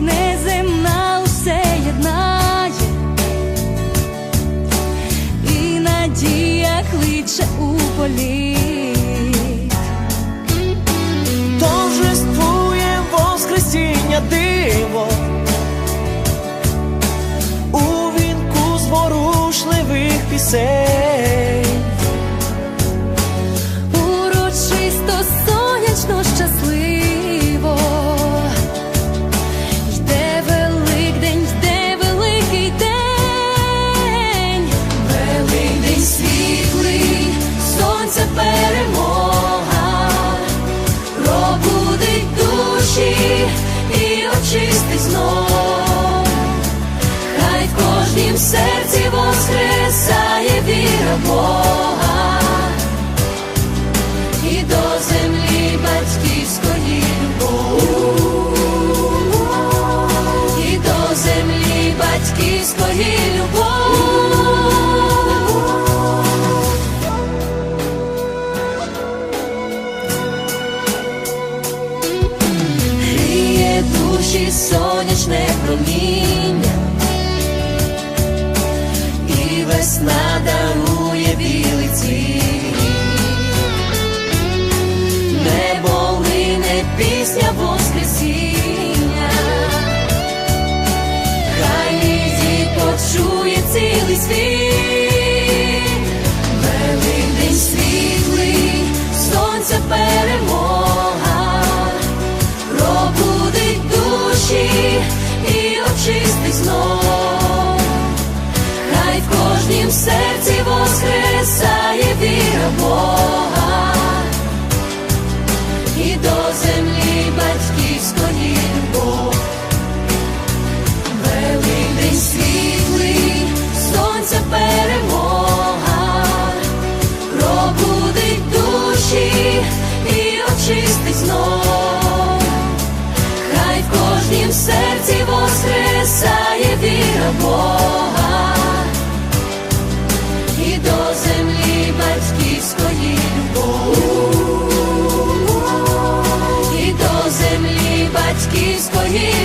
Міць неземна усе єднає, і надія кличе у полі, торжествує воскресіння диво, у вінку зворушливих пісень. В серці воскресає віра Бога. І до землі батьківської любов, і до землі батьківської любов. Гріє душі сонячне проміння, сонця Землі батьківської. Любов, і до землі батьківської